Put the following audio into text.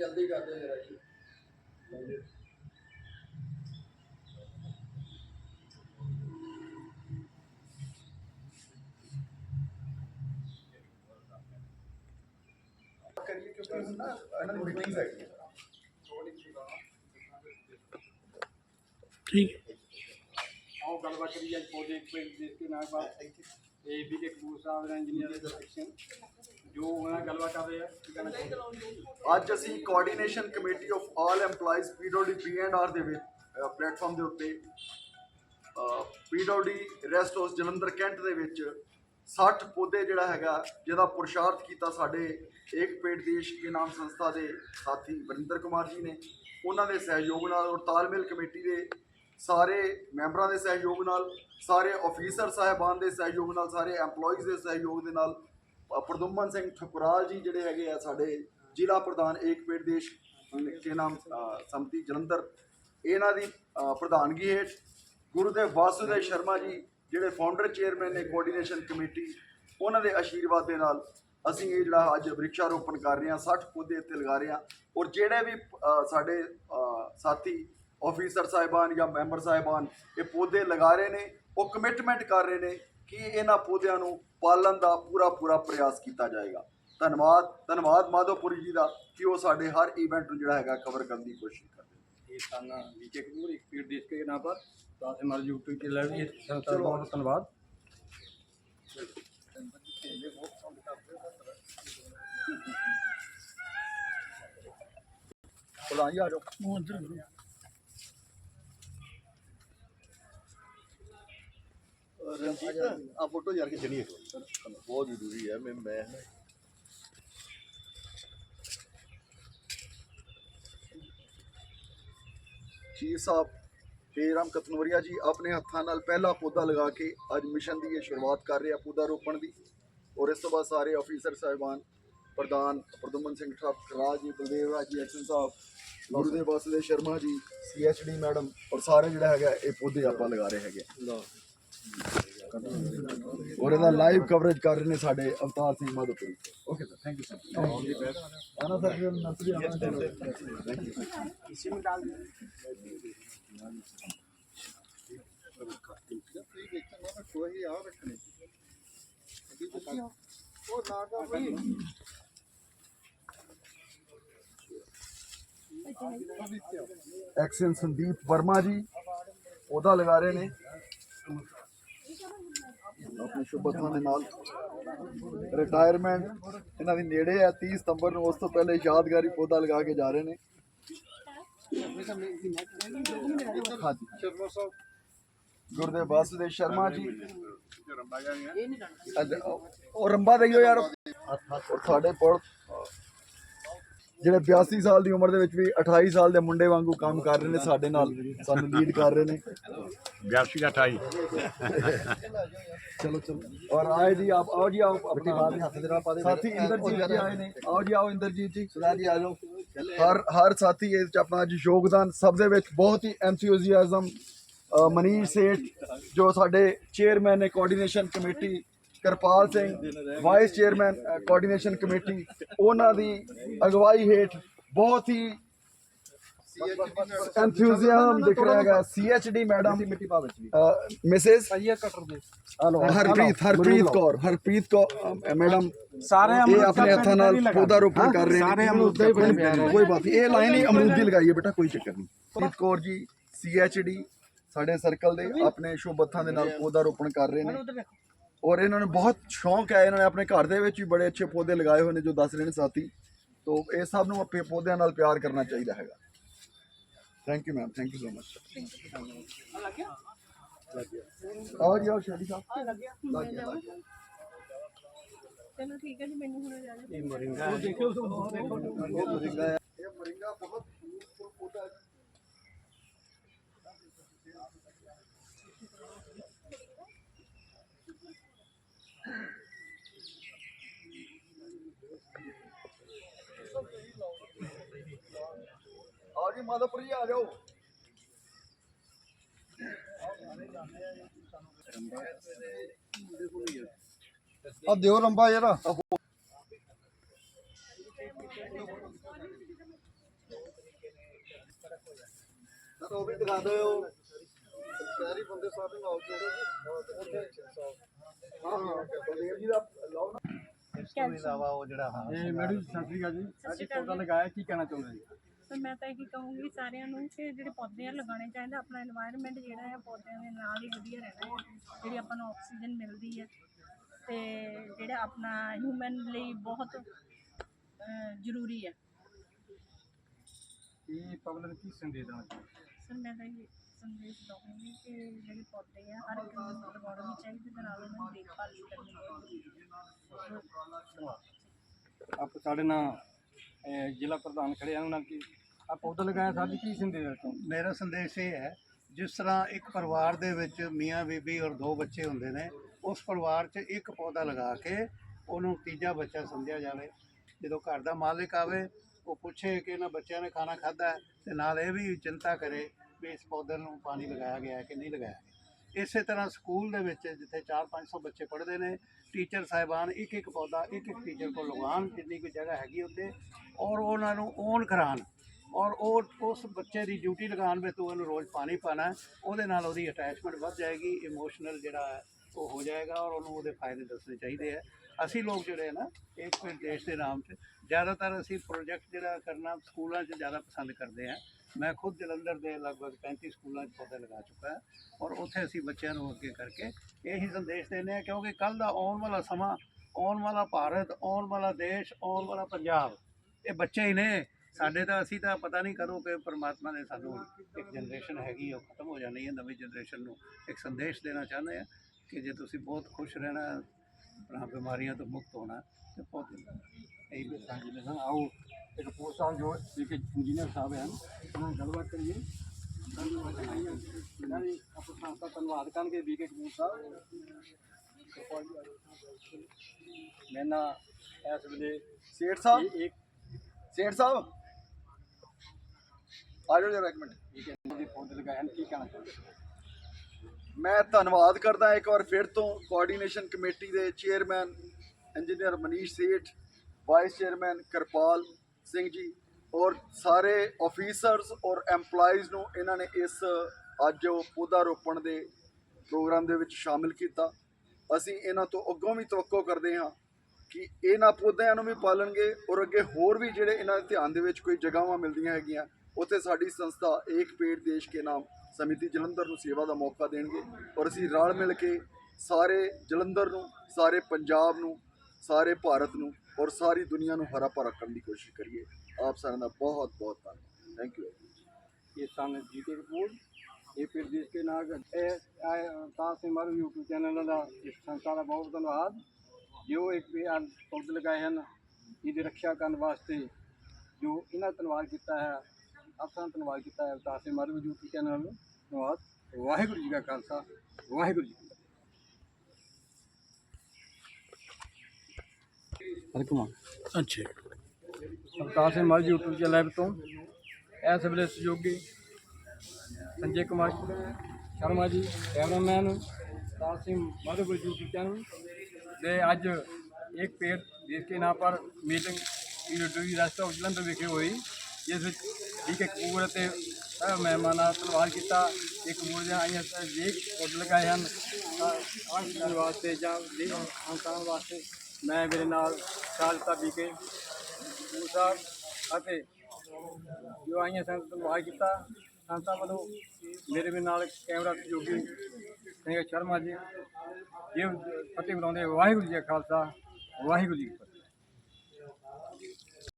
ਜਲਦੀ ਕਰ ਦਿਓ ਜਰਾ ਜੀ ਕਰੀਏ ਕਿਉਂਕਿ ਹੁਣ ਨਾ ਇਹਨਾਂ ਦੀ ਮੀਟਿੰਗਸ ਹੈਗੀ ਠੀਕ ਹੈ। ਆਓ ਗੱਲਬਾਤ ਕਰੀਏ ਅੱਜ ਦੇਖ ਕੇ ਨਾਲ ਬਾਤ ਇਹ ਵੀ ਕੇ ਕਪੂਰ ਸਾਹਿਬ ਦੇ ਇੰਜੀਨੀਅਰ ਦੇ ਸੈਕਸ਼ਨ ਜੋ ਉਹਨਾਂ ਨਾਲ ਗੱਲਬਾਤ ਕਰ ਰਹੇ ਆ, ਕੀ ਕਹਿਣਾ ਚਾਹੁੰਦੇ? ਅੱਜ ਅਸੀਂ coordination committee of all EMPLOYEES P W B and R ਦੇ ਵਿੱਚ ਪਲੇਟਫਾਰਮ ਦੇ ਉੱਤੇ P W rest house Jalandhar cantt ਦੇ ਵਿੱਚ 60 ਪੌਦੇ ਜਿਹੜਾ ਹੈਗਾ, ਜਿਹਦਾ ਪੁਰਸ਼ਾਰਥ ਕੀਤਾ ਸਾਡੇ ਏਕ ਪੇੜ ਦੇਸ਼ ਕੇ ਨਾਮ ਸੰਸਥਾ ਦੇ ਸਾਥੀ ਵਰਿੰਦਰ ਕੁਮਾਰ ਜੀ ਨੇ। ਉਹਨਾਂ ਦੇ ਸਹਿਯੋਗ ਨਾਲ ਔਰ ਤਾਲਮੇਲ ਕਮੇਟੀ ਦੇ ਸਾਰੇ ਮੈਂਬਰਾਂ ਦੇ ਸਹਿਯੋਗ ਨਾਲ, ਸਾਰੇ ਅਫੀਸਰ ਸਾਹਿਬਾਨ ਦੇ ਸਹਿਯੋਗ ਨਾਲ, ਸਾਰੇ EMPLOYEES ਦੇ ਸਹਿਯੋਗ ਦੇ ਨਾਲ ਪ੍ਰਦੁਮਨ ਸਿੰਘ ਠਕੁਰਾਲ ਜੀ ਜਿਹੜੇ ਹੈਗੇ ਆ ਸਾਡੇ ਜ਼ਿਲ੍ਹਾ ਪ੍ਰਧਾਨ ਏਕ ਪੇੜ ਦੇਸ਼ ਕੇ ਨਾਮ ਸੰਮਤੀ ਜਲੰਧਰ, ਇਹਨਾਂ ਦੀ ਪ੍ਰਧਾਨਗੀ ਹੇਠ ਗੁਰੂਦੇਵ ਵਾਸੂਦੇਵ ਸ਼ਰਮਾ ਜੀ ਜਿਹੜੇ ਫਾਊਂਡਰ ਚੇਅਰਮੈਨ ਨੇ ਕੋਆਰਡੀਨੇਸ਼ਨ ਕਮੇਟੀ ਉਹਨਾਂ ਦੇ ਆਸ਼ੀਰਵਾਦ ਦੇ ਨਾਲ ਅਸੀਂ ਇਹ ਜਿਹੜਾ ਅੱਜ ਵ੍ਰਿਕਸ਼ਾਰੋਪਣ ਕਰ ਰਹੇ ਹਾਂ 60 ਪੌਦੇ ਇੱਥੇ ਲਗਾ ਰਹੇ ਹਾਂ ਔਰ ਜਿਹੜੇ ਵੀ ਸਾਡੇ ਸਾਥੀ ਆਫੀਸਰ ਸਾਹਿਬਾਨ ਜਾਂ ਮੈਂਬਰ ਸਾਹਿਬਾਨ ਇਹ ਪੌਦੇ ਲਗਾ ਰਹੇ ਨੇ, ਉਹ ਕਮਿਟਮੈਂਟ ਕਰ ਰਹੇ ਨੇ ਕਿ ਇਹਨਾਂ ਪੌਦਿਆਂ ਨੂੰ ਪਾਲਣ ਦਾ ਪੂਰਾ ਪੂਰਾ ਪ੍ਰਯਾਸ ਕੀਤਾ ਜਾਏਗਾ। ਧੰਨਵਾਦ ਧੰਨਵਾਦ ਮਾਧੋਪੁਰੀ ਜੀ ਦਾ ਕਿ ਉਹ ਸਾਡੇ ਹਰ ਇਵੈਂਟ ਨੂੰ ਜਿਹੜਾ ਹੈਗਾ ਕਵਰ ਕਰਨ ਦੀ ਕੋਸ਼ਿਸ਼ ਕਰਦੇ ਨੇ। ਇਹ ਸਨ ਵੀ ਕੇ ਕਪੂਰ ਇੱਕ ਪੇੜ ਦੇਸ਼ ਕੇ ਨਾਮ ਪਰ ਤਾਂ ਹਮਾਰੇ YouTube ਚੈਨਲ ਵੀ ਸੰਸਥਾ ਦਾ ਬਹੁਤ ਧੰਨਵਾਦ। ਜੀ ਆ ਜਾਓ। ਆ ਫੋਟੋ ਯਾਰ ਕੇ ਚਲੀਏ ਬਹੁਤ ਜ਼ਰੂਰੀ ਹੈ ਮੈਂ ਮੈਂ ਜੀ ਸਾਹਿਬ ਆਪਣੇ ਹੱਥਾਂ ਨਾਲ ਪਹਿਲਾ ਪੌਦਾ ਲਗਾ ਕੇ ਅੱਜ ਮਿਸ਼ਨ ਦੀ ਇਹ ਸ਼ੁਰੂਆਤ ਕਰ ਰਹੇ ਆ ਪੌਦਾ ਰੋਪਣ ਦੀ। ਔਰ ਇਸ ਤੋਂ ਬਾਅਦ ਸਾਰੇ ਆਫੀਸਰ ਸਾਹਿਬਾਨ ਪ੍ਰਧਾਨ ਪ੍ਰਦੁਮਨ ਸਿੰਘ ਰਾਜ ਜੀ ਬਲਦੇਵ ਰਾਜ ਜੀ ਐਕਸ਼ਨ ਸਾਹਿਬ ਗੁਰੂਦੇਵ ਵਾਸੂਦੇਵ ਸ਼ਰਮਾ ਜੀ ਸੀਐਚਡੀ ਮੈਡਮ ਔਰ ਸਾਰੇ ਜਿਹੜਾ ਹੈਗਾ ਇਹ ਪੌਦੇ ਆਪਾਂ ਲਗਾ ਰਹੇ ਹੈਗੇ। ਔਰ ਇਹਦਾ ਲਾਈਵ ਕਵਰੇਜ ਕਰ ਰਹੇ ਨੇ ਸਾਡੇ Avtar Singh Madhopuri. Okay sir thank you sir ਆਨਾ ਸਰ ਇਹ ਨਰਸਰੀ ਆਨਾ ਥੈਂਕ ਯੂ ਕੋਈ ਆ ਰੱਖਣੇ ਉਹ ਨਾਗਾ ਭਾਈ ਐਕਸ਼ਨ ਸੰਦੀਪ ਵਰਮਾ ਜੀ ਉਹਦਾ ਲਗਾ ਰਹੇ ਨੇ ਆਪਣੇ ਸ਼ੁਭਤਨ ਦੇ ਨਾਲ ਰਿਟਾਇਰਮੈਂਟ ਇਹਨਾਂ ਦੀ ਨੇੜੇ ਹੈ 30 ਸਤੰਬਰ ਨੂੰ ਉਸ ਤੋਂ ਪਹਿਲੇ ਯਾਦਗਾਰੀ ਪੌਦਾ ਲਗਾ ਕੇ ਜਾ ਰਹੇ ਨੇ। ਗੁਰਦੇਵ ਵਾਸੂਦੇਵ ਸ਼ਰਮਾ ਜੀ। ਉਹ ਰੰਬਾ ਦਈਓ ਯਾਰ। ਔਰ ਸਾਡੇ ਕੋਲ ਜਿਹੜੇ 82 ਸਾਲ ਦੀ ਉਮਰ ਦੇ ਵਿੱਚ ਵੀ 28 ਸਾਲ ਦੇ ਮੁੰਡੇ ਵਾਂਗੂ ਕੰਮ ਕਰ ਰਹੇ ਨੇ ਸਾਡੇ ਨਾਲ ਸਾਨੂੰ ਲੀਡ ਕਰ ਰਹੇ ਨੇ। 82 28 ਚਲੋ ਚਲੋ। ਔਰ ਆਏ ਜੀ ਆਪ ਆਓ ਜੀ ਆਓ ਆਪਣੀ ਬਾਤ ਹੱਥ ਦੇ ਨਾਲ ਪਾ ਦੇ ਸਾਥੀ ਇੰਦਰਜੀਤ ਜੀ ਆਏ ਨੇ। ਆਓ ਜੀ ਆਓ ਇੰਦਰਜੀਤ ਜੀ। ਸੁਣਾ ਜੀ ਆ ਜਾਓ। ਹਰ ਹਰ ਸਾਥੀ ਇਸ ਚ ਆਪਣਾ ਜੀ ਯੋਗਦਾਨ ਸਭ ਦੇ ਵਿੱਚ ਬਹੁਤ ਹੀ ਐਂਥੂਸੀਆਜ਼ਮ ਮਨੀਸ਼ ਸੇਠ ਜੋ ਸਾਡੇ ਚੇਅਰਮੈਨ ਨੇ coordination committee Kirpal Singh vice chairman coordination committee ਉਹਨਾਂ ਦੀ ਅਗਵਾਈ ਹੇਠ ਬਹੁਤ ਹੀ ਐਂਥੂਸੀਆਜ਼ਮ ਦਿਖ ਰਿਹਾ ਹੈਗਾ। ਸੀਐਚਡੀ ਮੈਡਮ ਮਿੱਟੀ ਪਾ ਵਿੱਚ ਮਿਸਿਸ ਆਈਏ ਕਟਰ ਦੇ। ਹਰਪ੍ਰੀਤ ਹਰਪ੍ਰੀਤ ਕੌਰ ਹਰਪ੍ਰੀਤ ਕੌਰ ਮੈਡਮ ਸਾਰੇ ਇਹ ਅਮਰੂਦ ਆਪਣੇ ਹੱਥਾਂ ਨਾਲ ਪੌਦਾ ਰੋਪਣ ਕਰ ਰਹੇ ਨੇ। ਕੋਈ ਬਾਤ ਨਹੀਂ ਇਹ ਲਾਈਨ ਹੀ ਅਮਰੂਦ ਦੀ ਲਗਾਈ ਹੈ ਬੇਟਾ ਕੋਈ ਚੱਕਰ ਨਹੀਂ। ਹਰਪ੍ਰੀਤ ਕੌਰ ਜੀ ਸੀਐਚਡੀ ਸਾਡੇ ਸਰਕਲ ਦੇ ਆਪਣੇ ਸ਼ੁਭੱਥਾਂ ਦੇ ਨਾਲ ਪੌਦਾ ਰੋਪਣ ਕਰ ਰਹੇ ਨੇ। ਔਰ ਇਹਨਾਂ ਨੂੰ ਬਹੁਤ ਸ਼ੌਂਕ ਹੈ ਇਹਨਾਂ ਨੇ ਆਪਣੇ ਘਰ ਦੇ ਵਿੱਚ ਵੀ ਬੜੇ ਅੱਛੇ ਪੌਦੇ ਲਗਾਏ ਹੋਏ ਨੇ ਜੋ ਦੱਸ ਰਹੇ ਨੇ ਸਾਥੀ। ਤੋਂ ਇਹ ਸਭ ਨੂੰ ਆਪਣੇ ਪੌਦਿਆਂ ਨਾਲ ਪਿਆਰ ਕਰਨਾ ਚਾਹੀਦਾ ਹੈਗਾ। Thank you ma'am thank you so much ਆਓ ਜੀ ਆਓ ਸ਼ਾਦੀ ਸਾਹਿਬ। ਲੱਗ ਗਿਆ। ਲੱਗ ਗਿਆ ਚਲੋ ਠੀਕ ਹੈ ਜੀ ਮੈਨੂੰ ਹੁਣ ਜਾਣਾ ਇਹ ਮਰਿੰਗਾ ਹੈ। ਇਹ ਮਰਿੰਗਾ ਬਹੁਤ ਜੀ ਮਾਧੋਪੁਰ ਜੀ ਆ ਜਾਓ। ਆ ਦਿਓ ਲੰਬਾ ਯਾਰ ਸਰ ਉਹ ਵੀ ਦਿਖਾ ਦਿਓ। ਸਰਕਾਰੀ ਬੰਦੇ ਸਾਰੇ ਨਾਲ ਜਿਹੜੇ ਹਾਂ ਹਾਂ ਬਲਦੇਵ ਜੀ ਦਾ ਲਾਓ ਨਾ। ਇਸ ਤੋਂ ਇਲਾਵਾ ਉਹ ਜਿਹੜਾ ਹਾਂ ਇਹ ਮੈਡਮ ਜੀ ਸਤਿ ਸ਼੍ਰੀ ਅਕਾਲ ਜੀ। ਅੱਜ ਪੌਦਾ ਲਗਾਇਆ ਕੀ ਕਹਿਣਾ ਚਾਹੁੰਦੇ ਜੀ? ਤਾਂ ਮੈਂ ਤਾਂ ਇਹੀ ਕਹੂੰਗੀ ਸਾਰਿਆਂ ਨੂੰ ਕਿ ਜਿਹੜੇ ਪੌਦੇ ਆ ਲਗਾਉਣੇ ਚਾਹੀਦੇ ਆਪਣਾ এনवायरमेंट ਜਿਹੜਾ ਹੈ ਪੌਦਿਆਂ ਦੇ ਨਾਲ ਹੀ ਵਧੀਆ ਰਹਿਣਾ ਹੈ ਜਿਹੜੀ ਆਪਾਂ ਨੂੰ ਆਕਸੀਜਨ ਮਿਲਦੀ ਹੈ ਤੇ ਜਿਹੜਾ ਆਪਣਾ ਹਿਊਮਨ ਲਈ ਬਹੁਤ ਜ਼ਰੂਰੀ ਹੈ। ਇਹ ਪਬਲਿਕ ਕੀ ਸੰਦੇਸ਼ ਦੇਣਾ ਸਰ ਮੈਂ ਤਾਂ ਇਹ ਸੰਦੇਸ਼ ਦਵਾਂਗੀ ਕਿ ਜਿਹੜੇ ਪੌਦੇ ਆ ਹਰ ਇੱਕ ਨੂੰ ਲਗਾਉਣੇ ਚਾਹੀਦੇ ਤੇ ਨਾਲ ਉਹਨਾਂ ਦੀ ਦੇਖਭਾਲ ਵੀ ਕਰਨੀ ਚਾਹੀਦੀ ਹੈ। ਆਪ ਸਾਡੇ ਨਾਲ ਜ਼ਿਲ੍ਹਾ ਪ੍ਰਧਾਨ ਖੜੇ ਉਹਨਾਂ ਕੀ ਆ ਪੌਦਾ ਲਗਾਇਆ ਸਾਹਿਬ ਜੀ ਕੀ ਸੰਦੇਸ਼ ਦੇਣਾ ਮੇਰਾ ਸੰਦੇਸ਼ ਇਹ ਹੈ, ਜਿਸ ਤਰ੍ਹਾਂ ਇੱਕ ਪਰਿਵਾਰ ਦੇ ਵਿੱਚ ਮੀਆਂ ਬੀਬੀ ਔਰ ਦੋ ਬੱਚੇ ਹੁੰਦੇ ਨੇ, ਉਸ ਪਰਿਵਾਰ 'ਚ ਇੱਕ ਪੌਦਾ ਲਗਾ ਕੇ ਉਹਨੂੰ ਤੀਜਾ ਬੱਚਾ ਸਮਝਿਆ ਜਾਵੇ। ਜਦੋਂ ਘਰ ਦਾ ਮਾਲਕ ਆਵੇ, ਉਹ ਪੁੱਛੇ ਕਿ ਇਹਨਾਂ ਬੱਚਿਆਂ ਨੇ ਖਾਣਾ ਖਾਧਾ ਹੈ, ਤੇ ਨਾਲ ਇਹ ਵੀ ਚਿੰਤਾ ਕਰੇ ਵੀ ਇਸ ਪੌਦੇ ਨੂੰ ਪਾਣੀ ਲਗਾਇਆ ਗਿਆ ਕਿ ਨਹੀਂ ਲਗਾਇਆ ਗਿਆ ਇਸੇ ਤਰ੍ਹਾਂ ਸਕੂਲ ਦੇ ਵਿੱਚ ਜਿੱਥੇ 4-500 ਬੱਚੇ ਪੜ੍ਹਦੇ ਨੇ, ਟੀਚਰ ਸਾਹਿਬਾਨ ਇੱਕ ਇੱਕ ਪੌਦਾ ਇੱਕ ਇੱਕ ਟੀਚਰ ਕੋਲ ਲਗਾਉਣ ਜਿੰਨੀ ਕੋਈ ਜਗ੍ਹਾ ਹੈਗੀ ਉੱਤੇ ਔਰ ਉਹਨਾਂ ਨੂੰ ਓਨ ਕਰਾਉਣ। ਔਰ ਉਹ, ਉਸ ਬੱਚੇ ਦੀ ਡਿਊਟੀ ਲਗਾਉਣ ਵਿੱਚ ਉਹਨੂੰ ਰੋਜ਼ ਪਾਣੀ ਪਾਣਾ ਉਹਦੇ ਨਾਲ ਉਹਦੀ ਅਟੈਚਮੈਂਟ ਵੱਧ ਜਾਏਗੀ ਇਮੋਸ਼ਨਲ ਜਿਹੜਾ ਉਹ ਹੋ ਜਾਏਗਾ ਔਰ ਉਹਨੂੰ ਉਹਦੇ ਫਾਇਦੇ ਦੱਸਣੇ ਚਾਹੀਦੇ ਆ ਅਸੀਂ ਲੋਕ ਜਿਹੜੇ ਨਾ ਇੱਕ ਮਿੰਟ ਦੇਸ਼ ਦੇ ਨਾਮ 'ਚ ਜ਼ਿਆਦਾਤਰ ਅਸੀਂ ਪ੍ਰੋਜੈਕਟ ਜਿਹੜਾ ਕਰਨਾ ਸਕੂਲਾਂ 'ਚ ਜ਼ਿਆਦਾ ਪਸੰਦ ਕਰਦੇ ਆ ਮੈਂ ਖੁਦ ਜਲੰਧਰ ਦੇ ਲਗਭਗ 35 ਸਕੂਲਾਂ 'ਚ ਪੌਦੇ ਲਗਾ ਚੁੱਕਾ ਔਰ ਉੱਥੇ ਅਸੀਂ ਬੱਚਿਆਂ ਨੂੰ ਅੱਗੇ ਕਰਕੇ ਇਹੀ ਸੰਦੇਸ਼ ਦਿੰਦੇ ਆ ਕਿਉਂਕਿ ਕੱਲ ਦਾ ਆਉਣ ਵਾਲਾ ਸਮਾਂ, ਆਉਣ ਵਾਲਾ ਭਾਰਤ, ਆਉਣ ਵਾਲਾ ਦੇਸ਼, ਆਉਣ ਵਾਲਾ ਪੰਜਾਬ, ਇਹ ਬੱਚੇ ਹੀ ਨੇ। ਸਾਡੇ ਤਾਂ ਅਸੀਂ ਤਾਂ ਪਤਾ ਨਹੀਂ ਕਦੋਂ ਕਿ ਪਰਮਾਤਮਾ ਨੇ ਸਾਨੂੰ ਇੱਕ ਜਨਰੇਸ਼ਨ ਹੈਗੀ ਉਹ ਖਤਮ ਹੋ ਜਾਣੀ ਹੈ ਨਵੀਂ ਜਨਰੇਸ਼ਨ ਨੂੰ। ਇੱਕ ਸੰਦੇਸ਼ ਦੇਣਾ ਚਾਹੁੰਦੇ ਆ ਕਿ ਜੇ ਤੁਸੀਂ ਬਹੁਤ ਖੁਸ਼ ਰਹਿਣਾ ਆਪਣਾ ਬਿਮਾਰੀਆਂ ਤੋਂ ਮੁਕਤ ਹੋਣਾ ਤੇ ਲਗਾਓ। ਇਹੀ ਬਸ ਹਾਂਜੀ ਲਿਖਣ ਆਓ ਇੱਕ ਪੋਸਟ ਸਾਹਿਬ ਜੋ ਇੱਕ ਇੰਜੀਨੀਅਰ ਸਾਹਿਬ ਹਨ ਉਹਨਾਂ ਨਾਲ ਗੱਲਬਾਤ ਕਰੀਏ। ਇਹਨਾਂ ਦੀ ਸੰਸਥਾ ਧੰਨਵਾਦ ਕਰਨਗੇ ਵੀਕੇ ਕਪੂਰ ਸਾਹਿਬ। ਮੈਂ ਨਾ ਇਸ ਵੇਲੇ ਸੇਠ ਸਾਹਿਬ। ਸੇਠ ਸਾਹਿਬ ਆ ਜਰਾ ਇੱਕ ਮਿੰਟ। ਇੱਕ ਦੇ ਪੌਦੇ ਲਗਾਏ ਹਨ, ਕੀ ਕਹਿਣਾ ਚਾਹੁੰਦੇ ਮੈਂ ਧੰਨਵਾਦ ਕਰਦਾ ਇੱਕ ਵਾਰ ਫਿਰ ਤੋਂ ਕੋਆਰਡੀਨੇਸ਼ਨ ਕਮੇਟੀ ਦੇ chairman engineer Manish Seth vice chairman Kirpal Singh ji ਔਰ ਸਾਰੇ ਆਫੀਸਰਸ ਔਰ EMPLOYEES ਨੂੰ ਇਹਨਾਂ ਨੇ ਇਸ ਅੱਜ ਪੌਦਾ ਰੋਪਣ ਦੇ ਪ੍ਰੋਗਰਾਮ ਦੇ ਵਿੱਚ ਸ਼ਾਮਿਲ ਕੀਤਾ। ਅਸੀਂ ਇਹਨਾਂ ਤੋਂ ਅੱਗੋਂ ਵੀ ਤਵੱਕੋ ਕਰਦੇ ਹਾਂ ਕਿ ਇਹਨਾਂ ਪੌਦਿਆਂ ਨੂੰ ਵੀ ਪਾਲਣਗੇ ਔਰ ਅੱਗੇ ਹੋਰ ਵੀ ਜਿਹੜੇ ਇਹਨਾਂ ਦੇ ਧਿਆਨ ਦੇ ਵਿੱਚ ਕੋਈ ਜਗ੍ਹਾਵਾਂ ਮਿਲਦੀਆਂ ਹੈਗੀਆਂ ਉੱਥੇ ਸਾਡੀ ਸੰਸਥਾ ਏਕ ਪੇੜ ਦੇਸ਼ ਕੇ ਨਾਮ ਸਮਿਤੀ ਜਲੰਧਰ ਨੂੰ ਸੇਵਾ ਦਾ ਮੌਕਾ ਦੇਣਗੇ ਔਰ ਅਸੀਂ ਰਲ ਮਿਲ ਕੇ ਸਾਰੇ ਜਲੰਧਰ ਨੂੰ, ਸਾਰੇ ਪੰਜਾਬ ਨੂੰ, ਸਾਰੇ ਭਾਰਤ ਨੂੰ ਔਰ ਸਾਰੀ ਦੁਨੀਆ ਨੂੰ ਹਰਾ ਭਰਾ ਕਰਨ ਦੀ ਕੋਸ਼ਿਸ਼ ਕਰੀਏ। ਆਪ ਸਾਰਿਆਂ ਦਾ ਬਹੁਤ ਬਹੁਤ ਧੰਨਵਾਦ। ਥੈਂਕ ਯੂ ਇਹ ਸਾਨੂੰ ਜੀਤੇ ਰਿਪੋਰਟ। ਇਹ ਪੇੜ ਦੇਸ਼ ਕੇ ਨਾਗ ਤਾਂ ਸੇ ਮਾਰੂ YouTube ਚੈਨਲ ਦਾ ਇਸ ਸੰਸਥਾ ਦਾ ਬਹੁਤ ਧੰਨਵਾਦ। ਜੋ ਇੱਕ ਬਿਆਨ ਪੌਦ ਲਗਾਏ ਹਨ, ਇਹਦੀ ਰੱਖਿਆ ਕਰਨ ਵਾਸਤੇ ਜੋ ਇਹਨਾਂ ਧੰਨਵਾਦ ਕੀਤਾ ਹੈ ਆਪ ਸਾਨੂੰ ਧੰਨਵਾਦ ਕੀਤਾ ਹੈ ਅਵਤਾਰ ਸਿੰਘ ਮਾਰੂ ਵਜੂਦ ਟੀਚਰ ਨਾਲ। ਧੰਨਵਾਦ। ਵਾਹਿਗੁਰੂ ਜੀ ਕਾ ਖਾਲਸਾ। ਵਾਹਿਗੁਰੂ ਜੀ ਹਰਕਮਾ ਅੱਛਾ। ਅਵਤਾਰ ਸਿੰਘ ਮਾਰੂ ਯੂਟਿਊਬ ਚੈਨਲ ਤੋਂ। ਇਸ ਵੇਲੇ ਸਹਿਯੋਗੀ ਸੰਜੇ ਕੁਮਾਰ ਸ਼ਰਮਾ ਜੀ ਕੈਮਰਾਮੈਨ ਅਵਤਾਰ ਸਿੰਘ ਮਾਰੂ ਵਜੂਦ ਚੈਨਲ। ਦੇ ਅੱਜ ਇੱਕ ਪੇੜ ਦੇਖ ਕੇ ਨਾ ਪਰ ਮੀਟਿੰਗ ਯੂਟਿਊਬ ਰਸਤਾ ਉਜਲੰਦ ਵਿਖੇ ਹੋਈ ਜਿਸ ਵਿੱਚ ਡੀਕੇ ਕਪੂਰ ਅਤੇ ਸਭ ਮਹਿਮਾਨਾਂ ਨਾਲ ਧੰਨਵਾਦ ਕੀਤਾ ਇੱਕ ਮੂਰਜਾਂ ਆਈਆਂ ਸਨ ਜੇ ਪੌਦੇ ਲਗਾਏ ਹਨ। ਆਸ਼ੀਰਵਾਦ ਵਾਸਤੇ ਜਾਂ ਦੇ ਸੰਤਾਨ ਵਾਸਤੇ ਮੈਂ ਮੇਰੇ ਨਾਲ ਖਾਲਸਾ ਬੀਕੇ ਕਪੂਰ ਸਾਹਿਬ ਅਤੇ ਜੋ ਆਈਆਂ ਸਨ ਧੰਨਵਾਦ ਕੀਤਾ ਸੰਸਥਾ ਵੱਲੋਂ ਮੇਰੇ ਵੀ ਨਾਲ ਕੈਮਰਾ ਸਹਿਯੋਗੀ ਸਿੰਘ ਸ਼ਰਮਾ ਜੀ, ਇਹ ਫਤਿਹ ਬੁਲਾਉਂਦੇ ਵਾਹਿਗੁਰੂ ਜੀ ਕਾ ਖਾਲਸਾ, ਵਾਹਿਗੁਰੂ ਜੀ ਫਤਿਹ।